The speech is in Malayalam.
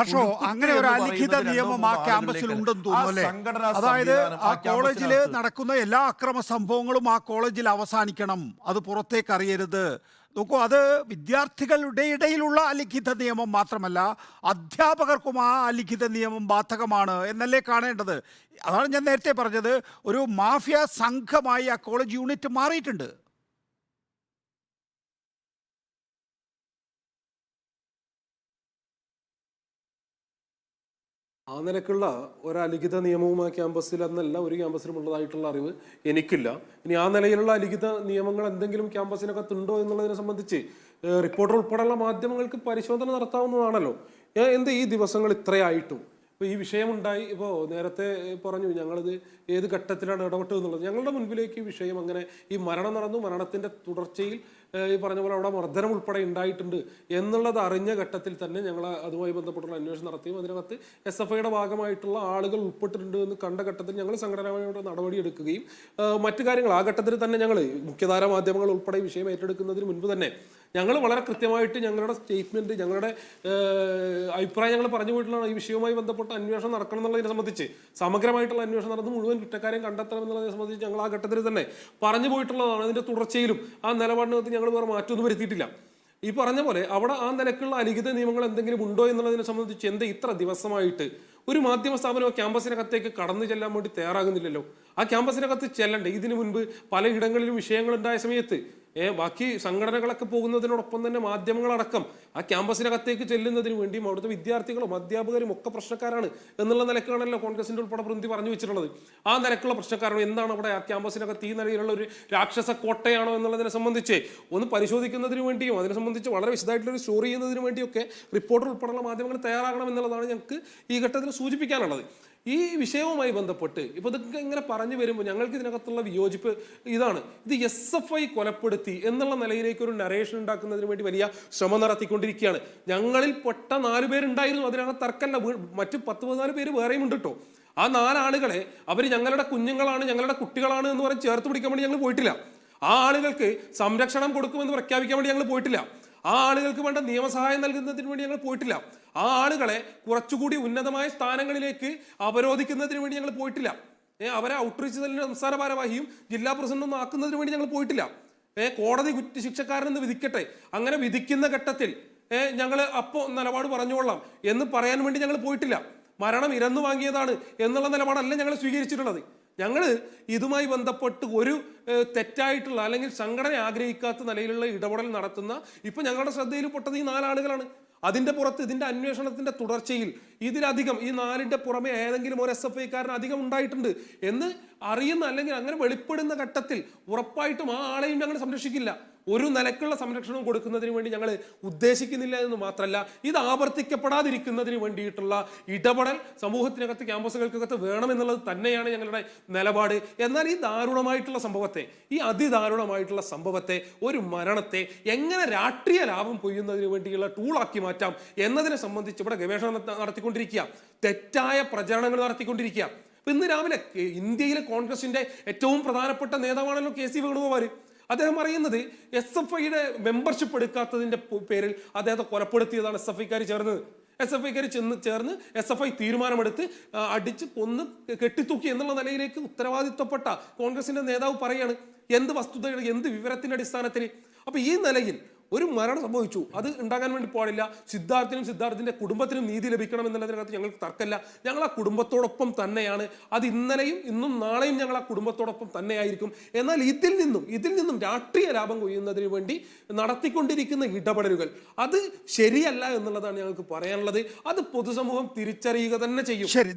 ആഷോ അങ്ങനെ ഒരു അലിഖിത നിയമം ആ ക്യാമ്പസിൽ ഉണ്ടെന്ന് തോന്നുന്നു അല്ലേ? അതായത് ആ ആ കോളേജിൽ നടക്കുന്ന എല്ലാ അക്രമ സംഭവങ്ങളും ആ കോളേജിൽ അവസാനിക്കണം. അത് പുറത്തേക്ക് അറിയരുത്. നോക്കൂ അത് വിദ്യാർത്ഥികളുടെ ഇടയിലുള്ള അലിഖിത നിയമം മാത്രമല്ല അധ്യാപകർക്കും ആ അലിഖിത നിയമം ബാധകമാണ് എന്നല്ലേ കാണേണ്ടത്. അതാണ് ഞാൻ നേരത്തെ പറഞ്ഞത്. ഒരു മാഫിയ സംഘമായി ആ കോളേജ് യൂണിറ്റ് മാറിയിട്ടുണ്ട്. ആ നിലക്കുള്ള ഒരലിഖിത നിയമവും ആ ക്യാമ്പസിൽ എന്നല്ല ഒരു ക്യാമ്പസിലും ഉള്ളതായിട്ടുള്ള അറിവ് എനിക്കില്ല. ഇനി ആ നിലയിലുള്ള അലിഖിത നിയമങ്ങൾ എന്തെങ്കിലും ക്യാമ്പസിനകത്ത് ഉണ്ടോ എന്നുള്ളതിനെ സംബന്ധിച്ച് റിപ്പോർട്ടർ ഉൾപ്പെടെയുള്ള മാധ്യമങ്ങൾക്ക് പരിശോധന നടത്താവുന്നതാണല്ലോ. എന്ത് ഈ ദിവസങ്ങൾ ഇത്രയായിട്ടും? ഇപ്പോൾ ഈ വിഷയമുണ്ടായി ഇപ്പോൾ നേരത്തെ പറഞ്ഞു ഞങ്ങളിത് ഏത് ഘട്ടത്തിലാണ് ഇടപെട്ടത് എന്നുള്ളത് ഞങ്ങളുടെ മുൻപിലേക്ക് ഈ വിഷയം അങ്ങനെ ഈ മരണം നടന്നു മരണത്തിന്റെ തുടർച്ചയിൽ ഈ പറഞ്ഞ പോലെ അവിടെ മർദ്ദനം ഉൾപ്പെടെ ഉണ്ടായിട്ടുണ്ട് എന്നുള്ളത് അറിഞ്ഞ ഘട്ടത്തിൽ തന്നെ ഞങ്ങൾ അതുമായി ബന്ധപ്പെട്ടുള്ള അന്വേഷണം നടത്തിയും അതിനകത്ത് എസ് എഫ് ഐയുടെ ഭാഗമായിട്ടുള്ള ആളുകൾ ഉൾപ്പെട്ടിട്ടുണ്ട് എന്ന് കണ്ട ഘട്ടത്തിൽ ഞങ്ങൾ സംഘടനയുടെ നടപടിയെടുക്കുകയും എടുക്കുകയും മറ്റു കാര്യങ്ങൾ ആ ഘട്ടത്തിൽ തന്നെ ഞങ്ങൾ മുഖ്യധാര മാധ്യമങ്ങൾ ഉൾപ്പെടെ വിഷയം ഏറ്റെടുക്കുന്നതിന് മുൻപ് തന്നെ ഞങ്ങൾ വളരെ കൃത്യമായിട്ട് ഞങ്ങളുടെ സ്റ്റേറ്റ്മെന്റ് ഞങ്ങളുടെ അഭിപ്രായം ഞങ്ങൾ പറഞ്ഞു പോയിട്ടുള്ളതാണ് ഈ വിഷയവുമായി ബന്ധപ്പെട്ട അന്വേഷണം നടക്കണം എന്നുള്ളതിനെ സംബന്ധിച്ച്. സമഗ്രമായിട്ടുള്ള അന്വേഷണം നടന്ന് മുഴുവൻ കുറ്റക്കാരെയും കണ്ടെത്തണം എന്നുള്ളതിനെ സംബന്ധിച്ച് ഞങ്ങൾ ആ ഘട്ടത്തിൽ തന്നെ പറഞ്ഞു പോയിട്ടുള്ളതാണ്. അതിന്റെ തുടർച്ചയിലും ആ നിലപാടിനകത്ത് ഞങ്ങൾ വേറെ മാറ്റമൊന്നും വരുത്തിയിട്ടില്ല. ഈ പറഞ്ഞ പോലെ അവിടെ ആ നിലക്കുള്ള അലിഖിത നിയമങ്ങൾ എന്തെങ്കിലും ഉണ്ടോ എന്നുള്ളതിനെ സംബന്ധിച്ച് എന്താ ഇത്ര ദിവസമായിട്ട് ഒരു മാധ്യമ സ്ഥാപനമോ ക്യാമ്പസിനകത്തേക്ക് കടന്നു ചെല്ലാൻ വേണ്ടി തയ്യാറാകുന്നില്ലല്ലോ. ആ ക്യാമ്പസിനകത്ത് ചെല്ലണ്ടേ? ഇതിനു മുൻപ് പലയിടങ്ങളിലും വിഷയങ്ങൾ ഉണ്ടായ സമയത്ത് ബാക്കി സംഘടനകളൊക്കെ പോകുന്നതിനോടൊപ്പം തന്നെ മാധ്യമങ്ങളടക്കം ആ ക്യാമ്പസിനകത്തേക്ക് ചെല്ലുന്നതിന് വേണ്ടിയും അവിടുത്തെ വിദ്യാർത്ഥികളും അധ്യാപകരും ഒക്കെ പ്രശ്നക്കാരാണ് എന്നുള്ള നിലക്കാണല്ലോ കോൺഗ്രസിന്റെ ഉൾപ്പെടെ പ്രതിനിധി പറഞ്ഞു വെച്ചിട്ടുള്ളത്. ആ നിലക്കുള്ള പ്രശ്നക്കാരാണ്. എന്താണ് അവിടെ ആ ക്യാമ്പസിനകത്ത് ഈ നിലയിലുള്ള ഒരു രാക്ഷസ കോട്ടയാണോ എന്നുള്ളതിനെ സംബന്ധിച്ച് ഒന്ന് പരിശോധിക്കുന്നതിന് വേണ്ടിയും അതിനെ സംബന്ധിച്ച് വളരെ വിശദമായിട്ടുള്ള ഒരു സ്റ്റോറി ചെയ്യുന്നതിന് വേണ്ടിയൊക്കെ റിപ്പോർട്ടർ ഉൾപ്പെടെയുള്ള മാധ്യമങ്ങൾ തയ്യാറാകണം എന്നുള്ളതാണ് ഞങ്ങൾക്ക് ഈ ഘട്ടത്തിൽ സൂചിപ്പിക്കാനുള്ളത്. ഈ വിഷയവുമായി ബന്ധപ്പെട്ട് ഇപ്പൊ ഇതൊക്കെ ഇങ്ങനെ പറഞ്ഞു വരുമ്പോൾ ഞങ്ങൾക്ക് ഇതിനകത്തുള്ള വിയോജിപ്പ് ഇതാണ്. ഇത് എസ് എഫ് ഐ കൊലപ്പെടുത്തി എന്നുള്ള നിലയിലേക്ക് ഒരു നരേഷൻ ഉണ്ടാക്കുന്നതിന് വേണ്ടി വലിയ ശ്രമം നടത്തിക്കൊണ്ടിരിക്കുകയാണ്. ഞങ്ങളിൽ പെട്ട നാല് പേരുണ്ടായിരുന്നു. അതിനകത്ത് തർക്കമല്ല മറ്റു മറ്റ് പത്ത് പതിനാല് പേര് വേറെയും ഉണ്ട് കേട്ടോ ആ നാലാളുകളെ അവർ ഞങ്ങളുടെ കുഞ്ഞുങ്ങളാണ് ഞങ്ങളുടെ കുട്ടികളാണ് എന്ന് പറഞ്ഞ് ചേർത്ത് പിടിക്കാൻ വേണ്ടി ഞങ്ങൾ പോയിട്ടില്ല. ആ ആളുകൾക്ക് സംരക്ഷണം കൊടുക്കുമെന്ന് പ്രഖ്യാപിക്കാൻ വേണ്ടി ഞങ്ങൾ പോയിട്ടില്ല. ആ ആളുകൾക്ക് വേണ്ട നിയമസഹായം നൽകുന്നതിന് വേണ്ടി ഞങ്ങൾ പോയിട്ടില്ല. ആ ആളുകളെ കുറച്ചുകൂടി ഉന്നതമായ സ്ഥാനങ്ങളിലേക്ക് അവരോധിക്കുന്നതിന് വേണ്ടി ഞങ്ങൾ പോയിട്ടില്ല. ഏഹ് അവരെ ഔട്ട്റീച്ച് തന്നെ സംസ്ഥാന ഭാരവാഹിയും ജില്ലാ പ്രസിഡന്റും ആക്കുന്നതിന് വേണ്ടി ഞങ്ങൾ പോയിട്ടില്ല. ഏഹ് കോടതി കുറ്റ ശിക്ഷക്കാരനെന്ന് വിധിക്കട്ടെ. അങ്ങനെ വിധിക്കുന്ന ഘട്ടത്തിൽ ഏഹ് ഞങ്ങൾ അപ്പോൾ നിലപാട് പറഞ്ഞുകൊള്ളാം എന്ന് പറയാൻ വേണ്ടി ഞങ്ങൾ പോയിട്ടില്ല. മരണം ഇരന്നു വാങ്ങിയതാണ് എന്നുള്ള നിലപാടല്ല ഞങ്ങൾ സ്വീകരിച്ചിട്ടുള്ളത്. ഞങ്ങൾ ഇതുമായി ബന്ധപ്പെട്ട് ഒരു തെറ്റായിട്ടുള്ള അല്ലെങ്കിൽ സംഘടന ആഗ്രഹിക്കാത്ത നിലയിലുള്ള ഇടപെടൽ നടത്തുന്ന ഇപ്പം ഞങ്ങളുടെ ശ്രദ്ധയിൽ പെട്ടത് ഈ നാലാളുകളാണ്. അതിന്റെ പുറത്ത് ഇതിന്റെ അന്വേഷണത്തിന്റെ തുടർച്ചയിൽ ഇതിലധികം ഈ നാലിന്റെ പുറമെ ഏതെങ്കിലും ഒരു എസ് എഫ് ഐക്കാരൻ അധികം ഉണ്ടായിട്ടുണ്ട് എന്ന് അറിയുന്ന അല്ലെങ്കിൽ അങ്ങനെ വെളിപ്പെടുന്ന ഘട്ടത്തിൽ ഉറപ്പായിട്ടും ആ ആളെയും ഞങ്ങൾ സംരക്ഷിക്കില്ല. ഒരു നിലക്കുള്ള സംരക്ഷണം കൊടുക്കുന്നതിന് വേണ്ടി ഞങ്ങൾ ഉദ്ദേശിക്കുന്നില്ല എന്ന് മാത്രമല്ല ഇത് ആവർത്തിക്കപ്പെടാതിരിക്കുന്നതിന് വേണ്ടിയിട്ടുള്ള ഇടപെടൽ സമൂഹത്തിനകത്ത് ക്യാമ്പസുകൾക്കകത്ത് വേണമെന്നുള്ളത് തന്നെയാണ് ഞങ്ങളുടെ നിലപാട്. എന്നാൽ ഈ ദാരുണമായിട്ടുള്ള സംഭവത്തെ ഈ അതിദാരുണമായിട്ടുള്ള സംഭവത്തെ ഒരു മരണത്തെ എങ്ങനെ രാഷ്ട്രീയ ലാഭം കൊയ്യുന്നതിന് വേണ്ടിയുള്ള ടൂളാക്കി മാറ്റാം എന്നതിനെ സംബന്ധിച്ച് ഇവിടെ ഗവേഷണം നടത്ത- നടത്തിക്കൊണ്ടിരിക്കുക. തെറ്റായ പ്രചരണങ്ങൾ നടത്തിക്കൊണ്ടിരിക്കുക. ഇപ്പൊ ഇന്ന് രാവിലെ ഇന്ത്യയിലെ കോൺഗ്രസിന്റെ ഏറ്റവും പ്രധാനപ്പെട്ട നേതാവാണല്ലോ കെ സി വേണുഗോപാൽ. അദ്ദേഹം അറിയുന്നത് എസ് എഫ് ഐയുടെ മെമ്പർഷിപ്പ് എടുക്കാത്തതിന്റെ പേരിൽ അദ്ദേഹത്തെ കൊലപ്പെടുത്തിയതാണ് എസ് എഫ് ഐക്കാർ ചേർന്നത്. എസ് എഫ് ഐക്കാർ ചെന്ന് ചേർന്ന് എസ് എഫ് ഐ തീരുമാനമെടുത്ത് അടിച്ച് കൊന്ന് കെട്ടിത്തൂക്കി എന്നുള്ള നിലയിലേക്ക് ഉത്തരവാദിത്വപ്പെട്ട കോൺഗ്രസിന്റെ നേതാവ് പറയാണ് എന്ത് വസ്തുതയുടെ എന്ത് വിവരത്തിന്റെ അടിസ്ഥാനത്തിൽ? അപ്പൊ ഈ നിലയിൽ ഒരു മരണം സംഭവിച്ചു. അത് ഉണ്ടാകാൻ വേണ്ടി പാടില്ല. സിദ്ധാർത്ഥിനും സിദ്ധാർത്ഥിന്റെ കുടുംബത്തിനും നീതി ലഭിക്കണം എന്നുള്ളതിനകത്ത് ഞങ്ങൾക്ക് തർക്കമില്ല. ഞങ്ങൾ ആ കുടുംബത്തോടൊപ്പം തന്നെയാണ്. അത് ഇന്നലെയും ഇന്നും നാളെയും ഞങ്ങൾ ആ കുടുംബത്തോടൊപ്പം തന്നെയായിരിക്കും. എന്നാൽ ഇതിൽ നിന്നും ഇതിൽ നിന്നും രാഷ്ട്രീയ ലാഭം കൊയ്യുന്നതിന് വേണ്ടി നടത്തിക്കൊണ്ടിരിക്കുന്ന ഇടപെടലുകൾ അത് ശരിയല്ല എന്നുള്ളതാണ് ഞങ്ങൾക്ക് പറയാനുള്ളത്. അത് പൊതുസമൂഹം തിരിച്ചറിയുക തന്നെ ചെയ്യും. ശരി